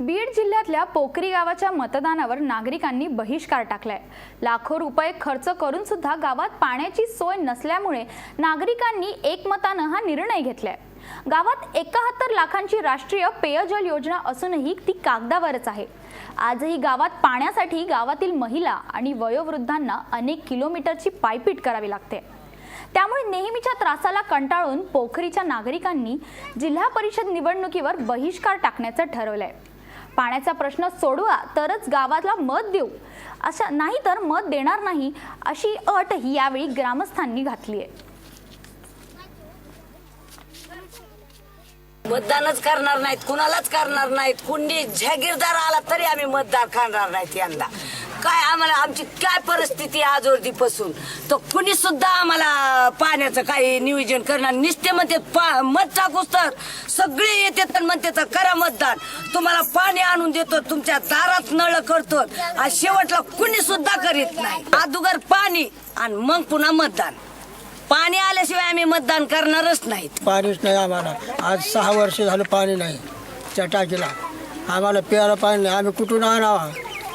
बीड जिल्ह्यातल्या पोखरी गावाच्या मतदानावर नागरिकांनी बहिष्कार टाकलाय. लाखो रुपये खर्च करून सुद्धा गावात पाण्याची सोय नसल्यामुळे नागरिकांनी एकमतानं हा निर्णय घेतलाय. गावात एकाहत्तर लाखांची राष्ट्रीय पेयजल योजना असूनही ती कागदावरच आहे. आजही गावात पाण्यासाठी गावातील महिला आणि वयोवृद्धांना अनेक किलोमीटरची पायपीट करावी लागते. त्यामुळे नेहमीच्या त्रासाला कंटाळून पोखरीच्या नागरिकांनी जिल्हा परिषद निवडणुकीवर बहिष्कार टाकण्याचं ठरवलंय. पाण्याचा प्रश्न सोडवा तरच गावाला मत देऊ. अशा नाही तर मत देणार नाही अशी अट ही यावेळी ग्रामस्थांनी घातली आहे. मतदानच करणार नाहीत कुणालाच करणार नाहीत. कुणी जहागीरदार आला तरी आम्ही मतदान करणार नाहीत यांना. काय आम्हाला आमची काय परिस्थिती आहे आजवरतीपासून तर कुणी सुद्धा आम्हाला पाण्याचं काही नियोजन करणार निस्ते म्हणते पा- मत टाकूस तर सगळे येते तर म्हणते तर करा मतदान. तुम्हाला पाणी आणून देतो तुमच्या दारात नळ करतो. आणि शेवटला कुणी सुद्धा करीत नाही. अदुगर पाणी आणि मग पुन्हा मतदान. पाणी आल्याशिवाय आम्ही मतदान करणारच नाहीत. पाणीच नाही आम्हाला. आज सहा वर्ष झालं पाणी नाही त्या टाकीला. आम्हाला प्यायला पाणी नाही. आम्ही कुठून आणावा?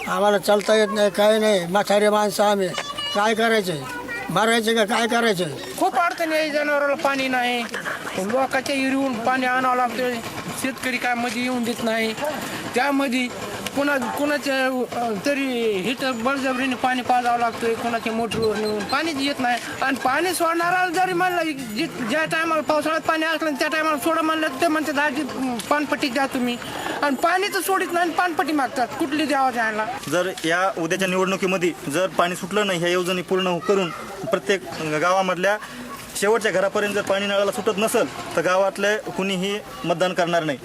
आम्हाला चालता येत नाही काही नाही. म्हातारे माणसं आम्ही. काय करायचे मारायचे का काय करायचे खूप अडचणी आहे जनावराला पाणी नाही. लोकांच्या येऊन पाणी आणावं लागतं शेतकरी काय मध्ये येऊन देत नाही. त्यामध्ये कुणा कुणाच्या तरी हिटर बळजबरीने पाणी पाजावं लागतंय कुणाच्या मोटरवर नेऊन पाणीच येत नाही. आणि पाणी सोडणारा जरी म्हणलं ज्या टायमाला पावसाळ्यात पाणी असलं त्या टायमाला सोडा म्हणलं ते म्हणते दाजी पानपट्टी द्या तुम्ही. आणि पाणी तर सोडित नाही आणि पानपट्टी मागतात. कुठली द्यावा द्यायला जर या उद्याच्या निवडणुकीमध्ये जर पाणी सुटलं नाही ह्या योजने पूर्ण करून प्रत्येक गावामधल्या शेवटच्या घरापर्यंत जर पाणी नळाला सुटत नसेल तर गावातले कुणीही मतदान करणार नाही.